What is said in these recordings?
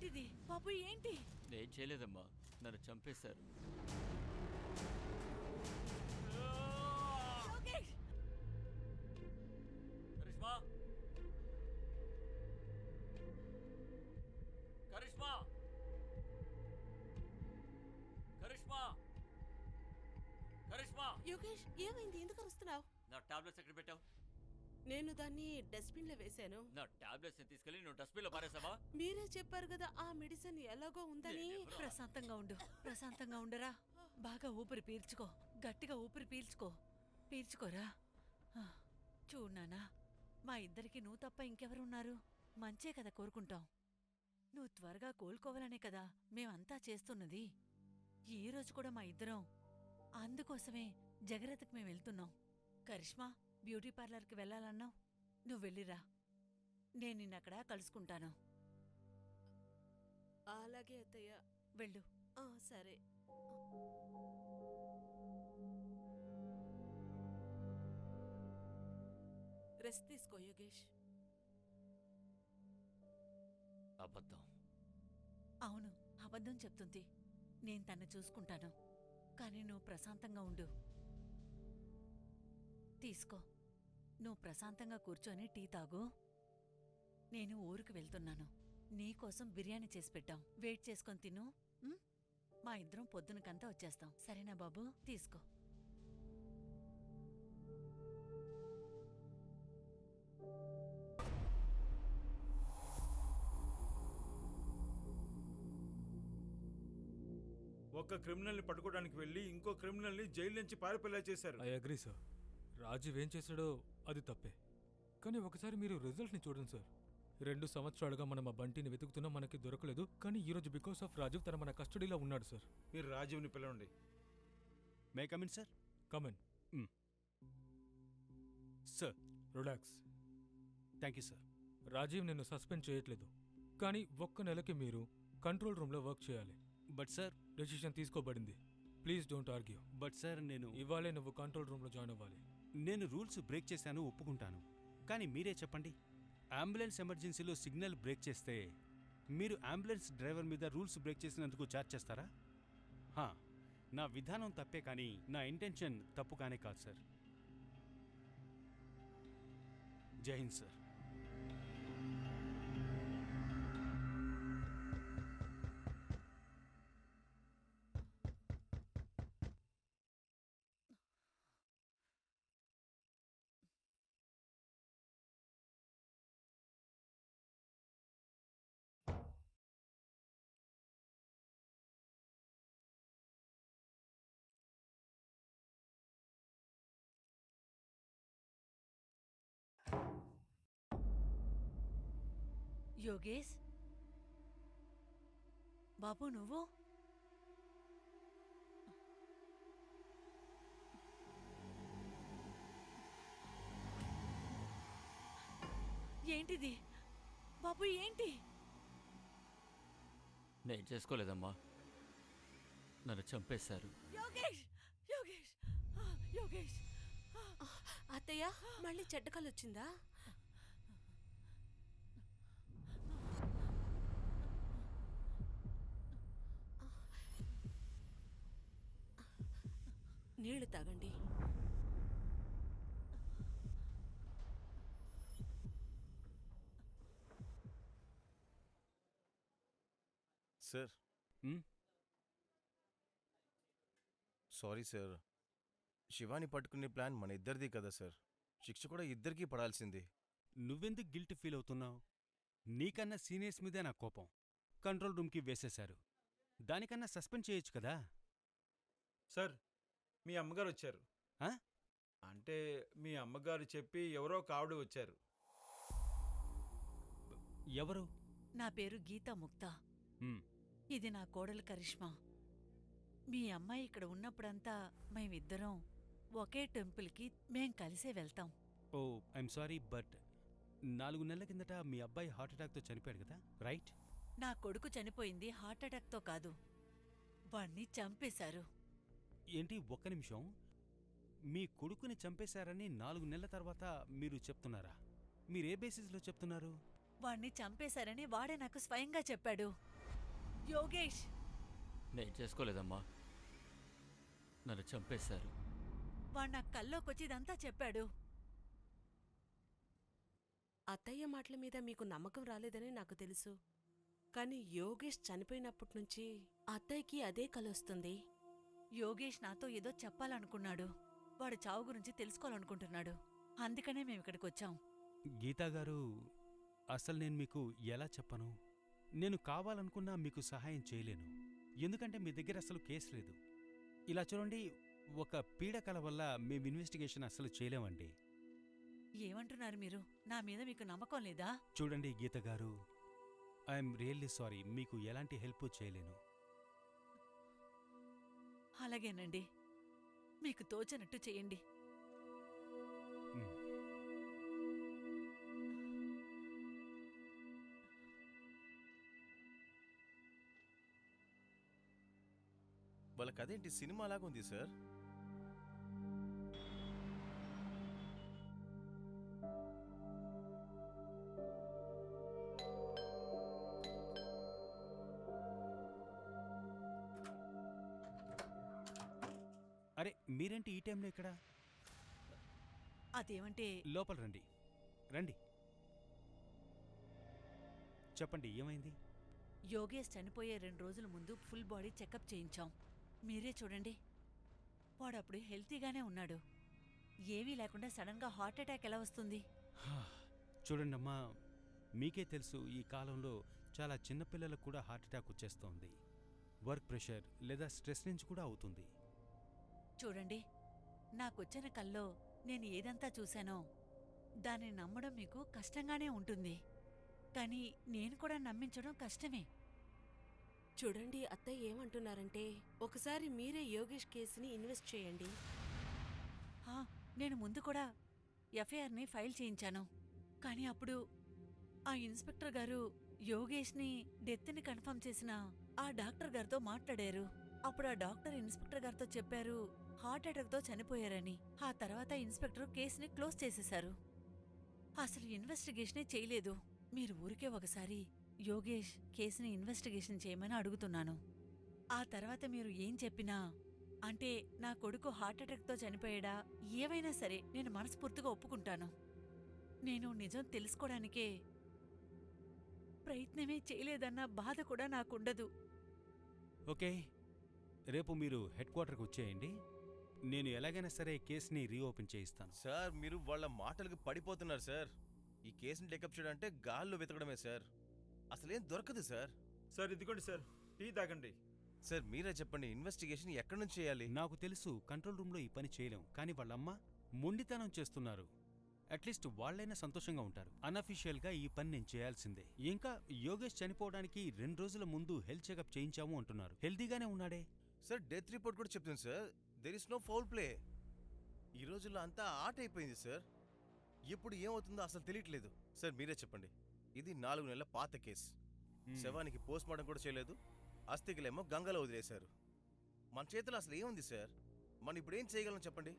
ఏంటిది? బాబు ఏంటి? నేను చేయలేదమ్మా. నన్ను చంపేశారు. కరిష్మా! కరిష్మా! కరిష్మా! యోగేష్ ఏమైంది? ఎందుకు అరుస్తున్నావు? నా టాబ్లెట్స్ ఎక్కడ పెట్టావు? నేను దాన్ని డస్ట్బిన్లో వేశాను. నా టాబ్లెట్స్ తీసుకెళ్ళి నువ్వు డస్ట్బిన్లో పారేసావా? మీరే చెప్పారు కదా ఆ మెడిసిన్ ఎలాగో ఉందని. ప్రశాంతంగా ఉండు ప్రశాంతంగా ఉండరా. బాగా ఊపిరి పీల్చుకో గట్టిగా ఊపిరి పీల్చుకో. పీల్చుకోరా? చూడు నాన్నా మా ఇద్దరికి నువ్వు తప్ప ఇంకెవరున్నారు? మంచే కదా కోరుకుంటాం. నువ్వు త్వరగా కోలుకోవాలనే కదా మేమంతా చేస్తున్నది. ఈ రోజు కూడా మా ఇద్దరం అందుకోసమే జగరత్కి మేము వెళ్తున్నాం. కరిష్మా బ్యూటీ పార్లర్కి వెళ్ళాలన్నావు? నువ్వు వెళ్ళిరా. నేను నిన్నక్కడ కలుసుకుంటాను. అలాగే అత్తయ్య. వెళ్ళు. ఆ, సరే. రెస్ట్ తీసుకో యోగేష్. అబద్ధం. అవును అబద్ధం చెప్తుంది నేను తన్ని చూసుకుంటాను. కానీ నువ్వు ప్రశాంతంగా ఉండు. తీసుకో. నువ్వు ప్రశాంతంగా కూర్చొని టీ తాగు. నేను ఊరికి వెళ్తున్నాను. నీకోసం బిర్యానీ చేసి పెట్టాం. వెయిట్ చేసుకొని తిను? మా ఇద్దరం పొద్దునకంతా వచ్చేస్తాం. సరేనా బాబు? తీసుకో. ఒక క్రిమినల్ని పట్టుకోవడానికి వెళ్ళి ఇంకో క్రిమినల్ని జైలు నుంచి పారిపోయేలా చేశారు. I agree sir. రాజీవ్ ఏం చేశాడో అది తప్పే. కానీ ఒకసారి మీరు రిజల్ట్ని చూడండి సార్. రెండు సంవత్సరాలుగా మనం ఆ బంటిని వెతుకుతున్నా మనకి దొరకలేదు. కానీ ఈ రోజు బికాస్ ఆఫ్ రాజీవ్ తన మన కస్టడీలో ఉన్నాడు సార్. మీరు రాజీవ్ని పిలవండి. May come in sir? Come in sir. Relax. Thank you sir. Rajeev నిన్ను సస్పెండ్ చేయట్లేదు. కానీ ఒక్క నెలకి మీరు కంట్రోల్ రూమ్లో వర్క్ చేయాలి. బట్ సార్ డెసిషన్ తీసుకోబడింది. Please don't argue. But sir నేను ఇవాళే నువ్వు కంట్రోల్ రూమ్లో జాయిన్ అవ్వాలి. నేను రూల్స్ బ్రేక్ చేశాను ఒప్పుకుంటాను. కానీ మీరే చెప్పండి. అంబులెన్స్ ఎమర్జెన్సీలో సిగ్నల్ బ్రేక్ చేస్తే మీరు అంబులెన్స్ డ్రైవర్ మీద రూల్స్ బ్రేక్ చేసినందుకు ఛార్జ్ చేస్తారా? హా, నా విధానం తప్పే కానీ నా ఇంటెన్షన్ తప్పు కానే కాదు సార్. జై హింద్ సార్. యోగేష్? బాబు నువ్వు? ఏంటిది? బాబు ఏంటి? నేను చేసుకోలేదమ్మా. నన్ను చంపేశారు. యోగేష్! యోగేష్! ఆ, యోగేష్! ఆ, అత్తయ్య మళ్ళీ చెడ్డకాలు వచ్చిందా? నీళ్ళు తాగండి. సార్? Sorry sir. శివాని పట్టుకునే ప్లాన్ మన ఇద్దరిది కదా సార్. శిక్ష కూడా ఇద్దరికీ పడాల్సింది. నువ్వెందుకు గిల్ట్ ఫీల్ అవుతున్నావు? నీకన్నా సీనియర్స్ మీదే నా కోపం. కంట్రోల్ రూమ్కి వేసేశారు. దానికన్నా సస్పెండ్ చేయొచ్చు కదా? సార్ మీ అమ్మగారు వచ్చారు? అంటే మీ అమ్మగారు చెప్పి ఎవరో ఒక ఆవిడ వచ్చారు. ఎవరు? నా పేరు గీతా ముక్తా. ఇది నా కోడలు కరిష్మా. మీ అమ్మాయి ఇక్కడ ఉన్నప్పుడంతా మేమిద్దరం ఒకే టెంపుల్కి మేం కలిసే వెళ్తాం. ఓ ఐఎమ్ సారీ బట్ నాలుగు నెలల కిందట మీ అబ్బాయి హార్ట్ అటాక్తో చనిపోయాడు కదా రైట్? నా కొడుకు చనిపోయింది హార్ట్అటాక్తో కాదు. వాణ్ణి చంపేశారు. ఏంటి ఒక్క నిమిషం? మీ కొడుకుని చంపేశారని నాలుగు నెలల తర్వాత మీరు చెప్తున్నారా? మీరే బేసిస్లో చెప్తున్నారు? వాణ్ణి చంపేశారని వాడే నాకు స్వయంగా చెప్పాడు. యోగేష్! నేను చేసుకోలేదమ్మా. నన్ను చంపేశారు. వాడు నా కల్లోకొచ్చి ఇదంతా చెప్పాడు. అత్తయ్య మాటల మీద మీకు నమ్మకం రాలేదని నాకు తెలుసు. కానీ యోగేష్ చనిపోయినప్పటి నుంచి అత్తయ్యకి అదే కలొస్తుంది. యోగేష్ నాతో ఏదో చెప్పాలనుకున్నాడు. వాడు చావు గురించి తెలుసుకోవాలనుకుంటున్నాడు. అందుకనే మేము ఇక్కడికి వచ్చాం. గీతా గారు అసలు నేను మీకు ఎలా చెప్పను? నేను కావాలనుకున్నా మీకు సహాయం చేయలేను. ఎందుకంటే మీ దగ్గర అసలు కేసు లేదు. ఇలా చూడండి ఒక పీడకల వల్ల మేము ఇన్వెస్టిగేషన్ అసలు చేయలేమండి. ఏమంటున్నారు మీరు? నా మీద మీకు నమ్మకం లేదా? చూడండి గీత గారు ఐఎమ్ రియల్లీ సారీ మీకు ఎలాంటి హెల్ప్ చేయలేను. అలాగేనండి. మీకు తోచనట్టు చేయండి. వాళ్ళ వాళ్ళకి సినిమా లాగా ఉంది సార్. అరే మీరేంటి ఈ టైంలో ఇక్కడ? అదేమంటే లోపల రండి. రండి. చెప్పండి ఏమైంది? యోగేష్ చనిపోయే రెండు రోజుల ముందు ఫుల్ బాడీ చెకప్ చేయించాం. మీరే చూడండి. వాడప్పుడు హెల్తీగానే ఉన్నాడు. ఏమీ లేకుండా సడన్గా హార్ట్ అటాక్ ఎలా వస్తుంది? చూడండమ్మా మీకే తెలుసు ఈ కాలంలో చాలా చిన్నపిల్లలకు కూడా హార్ట్ అటాక్ వచ్చేస్తోంది. వర్క్ ప్రెషర్ లేదా స్ట్రెస్ నుంచి కూడా అవుతుంది. చూడండి నాకొచ్చిన కల్లో నేను ఏదంతా చూశానో దాన్ని నమ్మడం మీకు కష్టంగానే ఉంటుంది. కానీ నేను కూడా నమ్మించడం కష్టమే. చూడండి అత్తయ్య ఏమంటున్నారంటే ఒకసారి మీరే యోగేష్ కేసుని ఇన్వెస్ట్ చేయండి. ఆ, నేను ముందు కూడా ఎఫ్ఐఆర్ని ఫైల్ చేయించాను. కానీ అప్పుడు ఆ ఇన్స్పెక్టర్ గారు యోగేష్ని డెత్ని కన్ఫర్మ్ చేసిన ఆ డాక్టర్ గారితో మాట్లాడారు. అప్పుడు ఆ డాక్టర్ ఇన్స్పెక్టర్ గారితో చెప్పారు హార్ట్ అటాక్తో చనిపోయారని. ఆ తర్వాత ఇన్స్పెక్టర్ కేసుని క్లోజ్ చేసేశారు. అసలు ఇన్వెస్టిగేషనే చేయలేదు. మీరు ఊరికే ఒకసారి యోగేష్ కేసుని ఇన్వెస్టిగేషన్ చేయమని అడుగుతున్నాను. ఆ తర్వాత మీరు ఏం చెప్పినా అంటే నా కొడుకు హార్ట్అటాక్తో చనిపోయాడా ఏవైనా సరే నేను మనస్ఫూర్తిగా ఒప్పుకుంటాను. నేను నిజం తెలుసుకోవడానికే ప్రయత్నమే చేయలేదన్న బాధ కూడా నాకుండదు. ఓకే రేపు మీరు హెడ్ క్వార్టర్కి వచ్చేయండి. నేను ఎలాగైనా సరే కేసుని రీఓపెన్ చేయిస్తాను. సార్ మీరు వాళ్ళ మాటలకు పడిపోతున్నారు సార్. ఈ కేసుని టేకప్ చేయడం అంటే గాల్లో వెతకడమే సార్. అసలేం దొరకదు సార్. సార్ ఇదిగోండి సార్. టీ తాగండి. సార్ మీరే చెప్పండి ఇన్వెస్టిగేషన్ ఎక్కడి నుంచి చేయాలి? నాకు తెలుసు కంట్రోల్ రూమ్లో ఈ పని చేయలేం. కానీ వాళ్ళమ్మ మొండితనం చేస్తున్నారు. అట్లీస్ట్ వాళ్ళైనా సంతోషంగా ఉంటారు. అన్అఫీషియల్గా ఈ పని నేను చేయాల్సిందే. ఇంకా యోగేష్ చనిపోవడానికి రెండు రోజుల ముందు హెల్త్ చెకప్ చేయించాము అంటున్నారు. హెల్తీగానే ఉన్నాడే? సార్ డెత్ రిపోర్ట్ కూడా చెప్తుంది sir. There is no foul play ఈ రోజుల్లో అంతా ఆట అయిపోయింది సార్ ఎప్పుడు ఏమవుతుందో అసలు తెలియట్లేదు. సార్ మీరే చెప్పండి. ఇది నాలుగు నెలల పాత కేసు. శవానికి పోస్ట్ మార్టం కూడా చేయలేదు. అస్థికలేమో గంగలో వదిలేశారు. మన చేతిలో అసలు ఏముంది సార్ మనం ఇప్పుడు ఏం చేయగలం చెప్పండి?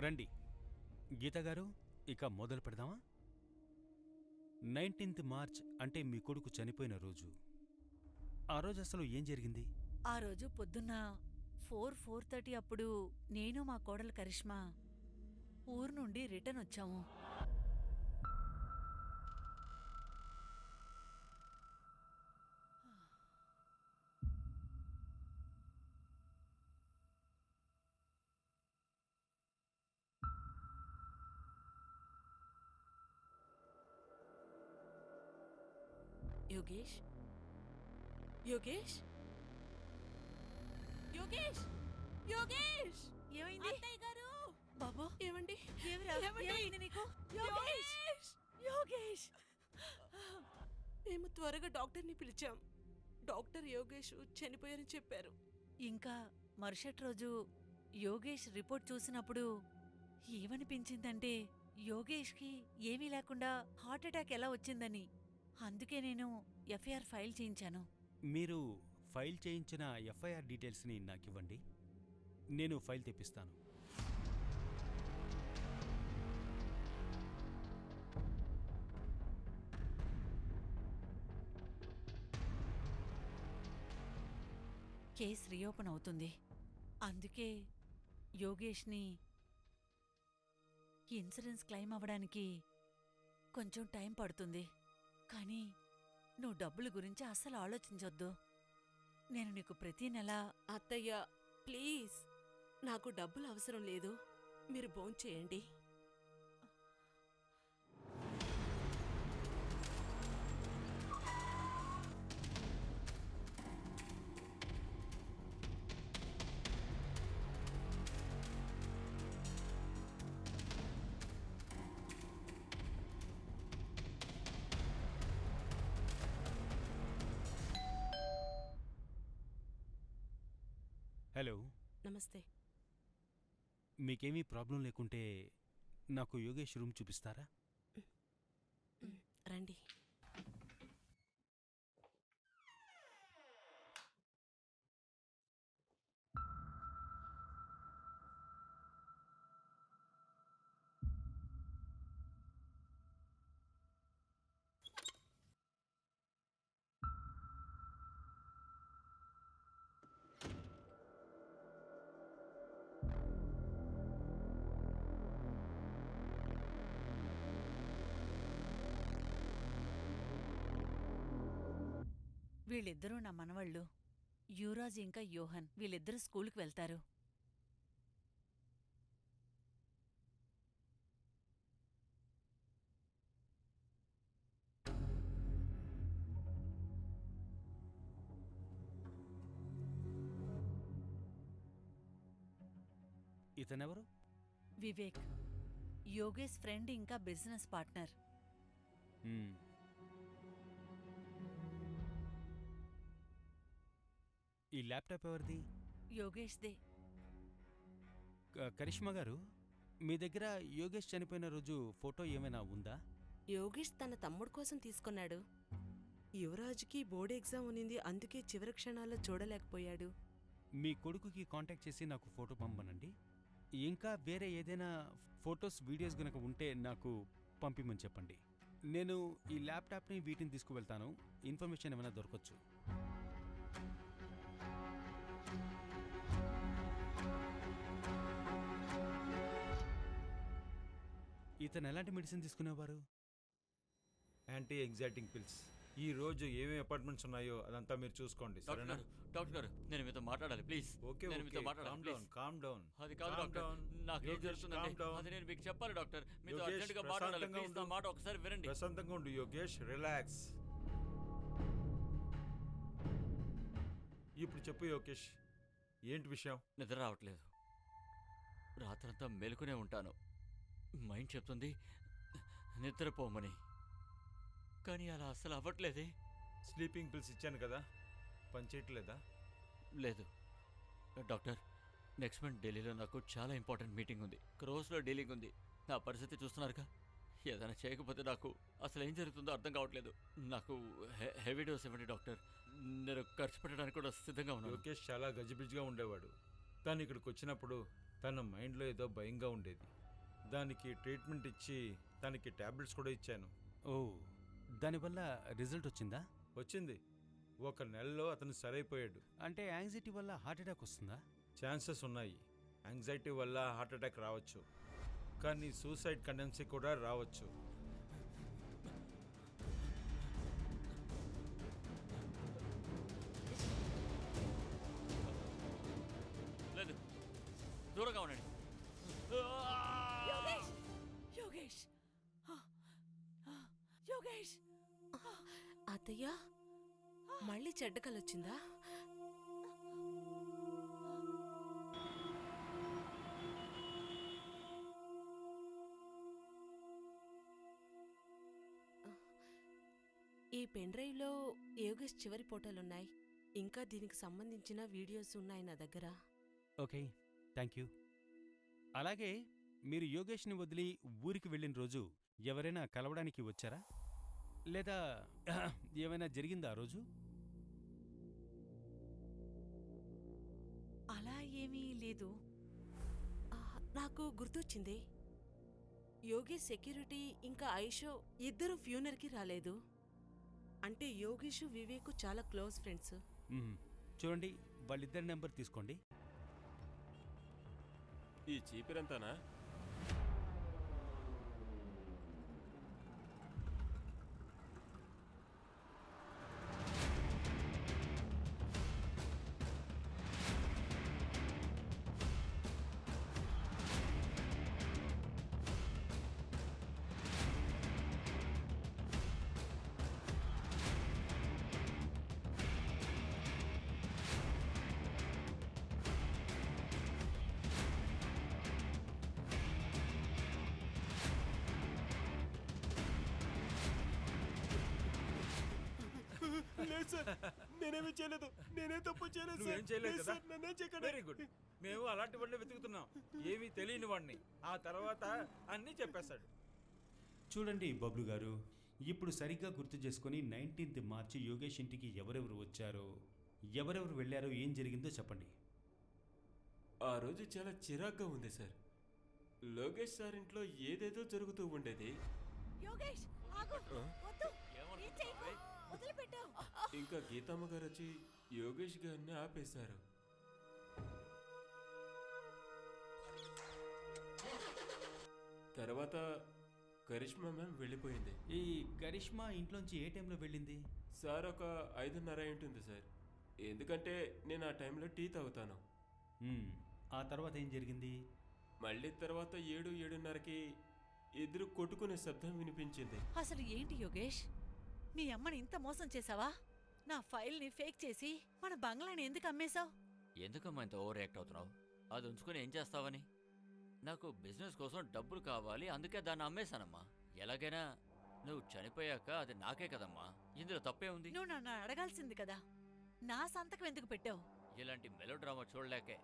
రండి. గీత గారు ఇక మొదలు పెడదామా? నైన్టీన్త్ మార్చ్ అంటే మీ కొడుకు చనిపోయిన రోజు. ఆ రోజు అసలు ఏం జరిగింది? ఆ రోజు పొద్దున్న ఫోర్ ఫోర్ థర్టీ అప్పుడు నేను మా కోడలు కరిష్మా ఊరు నుండి రిటర్న్ వచ్చాము. యోగేష్? యోగేష్? యోగేష్! యోగేష్! ఏమైంది? అత్తయ్య గారు! బాబు! ఏమండి? ఏమిరా? ఏమండి? ఏమైంది నీకు? యోగేష్! యోగేష్! మేము త్వరగా డాక్టర్ని పిలిచాం. డాక్టర్ యోగేష్ చనిపోయారని చెప్పారు. ఇంకా మరుసటి రోజు యోగేష్ రిపోర్ట్ చూసినప్పుడు ఏమనిపించిందంటే యోగేష్కి ఏమీ లేకుండా హార్ట్అటాక్ ఎలా వచ్చిందని అందుకే నేను ఎఫ్ఐఆర్ ఫైల్ చేయించాను. మీరు ఫైల్ చేయించిన ఎఫ్ఐఆర్ డీటెయిల్స్ని నాకివ్వండి. నేను ఫైల్ తెప్పిస్తాను. కేసు రీఓపెన్ అవుతుంది. అందుకే యోగేష్ని ఇన్సూరెన్స్ క్లెయిమ్ అవ్వడానికి కొంచెం టైం పడుతుంది. కానీ నువ్వు డబ్బుల గురించి అస్సలు ఆలోచించొద్దు. నేను నీకు ప్రతి నెల అత్తయ్య ప్లీజ్. నాకు డబ్బులు అవసరం లేదు. మీరు భోంచేయండి. హలో. నమస్తే. మీకేమీ ప్రాబ్లం లేకుంటే నాకు యోగేష్ రూమ్ చూపిస్తారా? రండి. వీళ్ళిద్దరూ నా మనవళ్ళు. యువరాజ్ ఇంకా యోహన్ వీళ్ళిద్దరూ స్కూల్కి వెళ్తారు. ఇతనెవరు? వివేక్. యోగేష్ ఫ్రెండ్ ఇంకా బిజినెస్ పార్ట్నర్. ఈ ల్యాప్టాప్ ఎవరిది? యోగేష్దే. క- కరిష్మా గారు మీ దగ్గర యోగేష్ చనిపోయిన రోజు ఫోటో ఏమైనా ఉందా? యోగేష్ తన తమ్ముడు కోసం తీసుకున్నాడు. యువరాజుకి బోర్డు ఎగ్జామ్ ఉన్నింది అందుకే చివరి క్షణాల్లో చూడలేకపోయాడు. మీ కొడుకుకి కాంటాక్ట్ చేసి నాకు ఫోటో పంపనండి ఇంకా వేరే ఏదైనా ఫొటోస్ వీడియోస్ గనక ఉంటే నాకు పంపిమని చెప్పండి. నేను ఈ ల్యాప్టాప్ని వీటిని తీసుకువెళ్తాను. ఇన్ఫర్మేషన్ ఏమైనా దొరకచ్చు. ఇతను ఎలాంటి మెడిసిన్ తీసుకునేవారు? యాంటీ ఎగ్జైటింగ్ పిల్స్ ఈ రోజు ఏమేమి అపార్ట్మెంట్స్ ఉన్నాయో అదంతా మీరు చూసుకోండి డాక్టర్ సరేనా? గారు డాక్టర్ గారు నేను మీతో మాట్లాడాలి ప్లీజ్ ఓకే నేను మీతో మాట్లాడాలి కామ్ డౌన్ కామ్ డౌన్ అది కాదు డాక్టర్. నాకు ఏం జరుగుతుందంటే. అది నేను మీకు చెప్పాలి డాక్టర్. మీతో యోగేష్, అర్జెంటుగా మాట్లాడాలి ప్రశాంతంగా ప్లీజ్ నా ఉండు. మాట ఒకసారి వినండి. ప్రశాంతంగా ఉండు యోగేష్ రిలాక్స్ ఇప్పుడు చెప్పు యోగేష్ ఏంటి విషయం? నిద్ర రావట్లేదు. రాత్రంతా మేలుకునే ఉంటాను. మైండ్ చెప్తుంది. నిద్రపోమని. కానీ అలా అస్సలు అవ్వట్లేదే. స్లీపింగ్ పిల్స్ ఇచ్చాను కదా పని చేయట్లేదా లేదు. డాక్టర్ నెక్స్ట్ మంత్ ఢిల్లీలో నాకు చాలా ఇంపార్టెంట్ మీటింగ్ ఉంది. క్రోస్లో డీలింగ్ ఉంది. నా పరిస్థితి చూస్తున్నారుగా? ఏదైనా చేయకపోతే నాకు అసలు ఏం జరుగుతుందో అర్థం కావట్లేదు. నాకు హె- హెవీ డోస్ ఇవ్వండి డాక్టర్. నేను ఖర్చు పెట్టడానికి కూడా సిద్ధంగా ఉన్నాను. యోగేష్ చాలా గజిబిజిగా ఉండేవాడు. తను ఇక్కడికి వచ్చినప్పుడు తన మైండ్లో ఏదో భయంగా ఉండేది. దానికి ట్రీట్మెంట్ ఇచ్చి దానికి టాబ్లెట్స్ కూడా ఇచ్చాను. ఓ దానివల్ల రిజల్ట్ వచ్చిందా? వచ్చింది. ఒక నెలలో అతను సరైపోయాడు. అంటే యాంగ్జైటీ వల్ల హార్ట్ అటాక్ వస్తుందా? ఛాన్సెస్ ఉన్నాయి. యాంగ్జైటీ వల్ల హార్ట్ అటాక్ రావచ్చు. కానీ సూసైడ్ కండెన్సీ కూడా రావచ్చు. లేదు. దూరంగా ఉండండి. అత్తయ్య? మళ్ళీ చెడ్డ కలొచ్చిందా ఈ పెన్ డ్రైవ్లో యోగేష్ చివరి ఫోటోలున్నాయి. ఇంకా దీనికి సంబంధించిన వీడియోస్ ఉన్నాయి నా దగ్గర. Okay thank you. అలాగే మీరు యోగేష్ని వదిలి ఊరికి వెళ్ళిన రోజు ఎవరైనా కలవడానికి వచ్చారా? లేదా ఏమైనా జరిగిందా ఆ రోజు? అలా ఏమీ లేదు. ఆ, నాకు గుర్తొచ్చింది. యోగేష్ సెక్యూరిటీ ఇంకా ఐషో ఇద్దరు ఫ్యూనర్కి రాలేదు. అంటే యోగేష్ వివేక్ చాలా క్లోజ్ ఫ్రెండ్స్. మ్మ్. చూడండి వాళ్ళిద్దరి నెంబర్ తీసుకోండి. ఈ చీపిరంతానా? లేదు సార్. నేనేమి చేయలేదు. నేనే తప్పు చేయలేదు నువ్వేం సార్. చేయలేదు కదా? సార్, నన్నేం చేయకండి. వెరీ గుడ్ మేము అలాంటి వాడిని వెతుకుతున్నాం. ఏమీ తెలియని వాడిని. ఆ తర్వాత అన్నీ చెప్పేస్తాడు చూడండి బబ్లు గారు ఇప్పుడు సరిగ్గా గుర్తు చేసుకొని నైన్టీన్త్ మార్చి యోగేష్ ఇంటికి ఎవరెవరు వచ్చారో ఎవరెవరు వెళ్ళారో ఏం జరిగిందో చెప్పండి. ఆ రోజు చాలా చిరాగ్గా ఉంది సార్. లోకేష్ సార్ ఇంట్లో ఏదేదో జరుగుతూ ఉండేది. యోగేష్ ఆగు? వద్దు. ఏం చేయకు? వదిలిపెట్టు ఇంకా గీతమ్మ గారు వచ్చి యోగేష్ గారిని ఆపేశారు. తర్వాత కరిష్మా మ్యామ్ వెళ్ళిపోయింది. ఈ కరిష్మా ఇంట్లోంచి ఏ టైంలో వెళ్ళింది? సార్ ఒక ఐదున్నర అయి ఉంటుంది సార్. ఎందుకంటే నేను ఆ టైంలో టీ తాగుతాను. మ్మ్. ఆ తర్వాత ఏం జరిగింది? మళ్ళీ తర్వాత ఏడు ఏడున్నరకి ఎదురు కొట్టుకునే శబ్దం వినిపించింది. అసలు ఏంటి యోగేష్? మీ అమ్మని ఇంత మోసం చేసావా నా ఫైల్ని ఫేక్ చేసి మన బంగ్లాని ఎందుకు అమ్మేశావు? ఎందుకమ్మా ఇంత ఓవర్ యాక్ట్ అవుతున్నావు? అది ఉంచుకొని ఏం చేస్తావని? నాకు బిజినెస్ కోసం డబ్బులు కావాలి అందుకే దాన్ని అమ్మేశానమ్మా. ఎలాగైనా నువ్వు చనిపోయాక అది నాకే కదమ్మా. ఇందులో తప్పే ఉంది. నువ్వు నన్ను అడగాల్సింది కదా. నా సంతకం ఎందుకు పెట్టావు? ఇలాంటి మెలో డ్రామా చూడలేకే.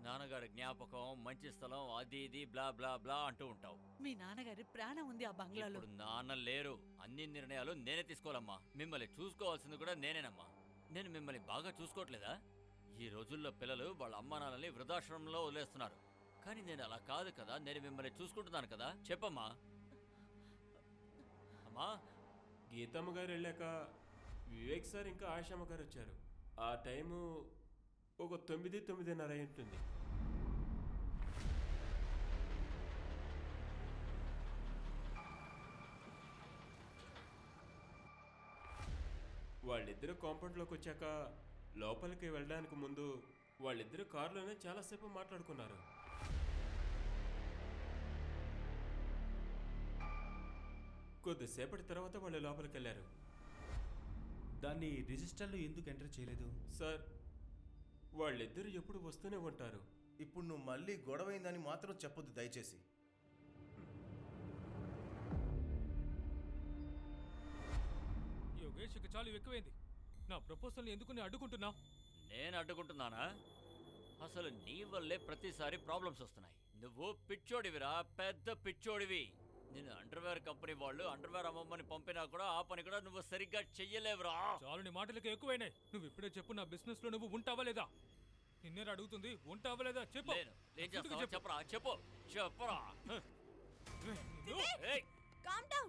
నాన్నగారి జ్ఞాపకం మంచి స్థలం అది ఇది బ్లా బ్లా బ్లా అంటూ ఉంటావు. మీ నాన్నగారి ప్రాణం ఉంది ఆ బంగ్లాలో. ఇప్పుడు నాన్న లేరు. అన్ని నిర్ణయాలు నేనే తీసుకోవాలమ్మా. మిమ్మల్ని చూసుకోవాల్సింది కూడా నేనేనమ్మా. నేను మిమ్మల్ని బాగా చూసుకోవట్లేదా? ఈ రోజుల్లో పిల్లలు వాళ్ళ అమ్మా నాన్నల్ని వృద్ధాశ్రమంలో వదిలేస్తున్నారు. కానీ నేను అలా కాదు కదా. నేను మిమ్మల్ని చూసుకుంటున్నాను కదా. చెప్పమ్మా. అమ్మా. గీతమ్మ గారు వెళ్ళాక వివేక్ సార్ ఇంకా ఆశామ్మ గారు వచ్చారు. ఆ టైము ఒక తొమ్మిది తొమ్మిదిన్నర ఉంటుంది. వాళ్ళిద్దరూ కాంపౌండ్లోకి వచ్చాక లోపలికి వెళ్ళడానికి ముందు వాళ్ళిద్దరూ కారులోనే చాలాసేపు మాట్లాడుకున్నారు. కొద్దిసేపటి తర్వాత వాళ్ళు లోపలికి వెళ్ళారు దాన్ని రిజిస్టర్లో ఎందుకు ఎంటర్ చేయలేదు? సార్ వాళ్ళిద్దరూ ఎప్పుడు వస్తూనే ఉంటారు. ఇప్పుడు నువ్వు మళ్ళీ గొడవైందని మాత్రం చెప్పొద్దు దయచేసి. యోగేష్ ఇక చాలు ఎక్కువైంది. నా ప్రపోజల్ని ఎందుకు నేను అడ్డుకుంటున్నావు? నేను అడ్డుకుంటున్నానా? అసలు నీ వల్లే ప్రతిసారి ప్రాబ్లమ్స్ వస్తున్నాయి. నువ్వు పిచ్చోడివిరా పెద్ద పిచ్చోడివి. నేను అండర్వేర్ కంపెనీ వాళ్ళు అండర్వేర్ అమ్మమ్మని పంపినా కూడా ఆ పని కూడా నువ్వు సరిగ్గా చెయ్యలేవురా. చాలు నీ మాటలకి ఎక్కువైనాయి. నువ్వు ఇప్పుడే చెప్పు నా బిజినెస్లో నువ్వు ఉంటావా లేదా? నిన్నేరు అడుగుతుంది? ఉంటావా లేదా? చెప్పు. నేను ఏం అసలుకి చేస్తావా చెప్పు. చెప్పరా చెప్పు. చెప్పరా. Calm down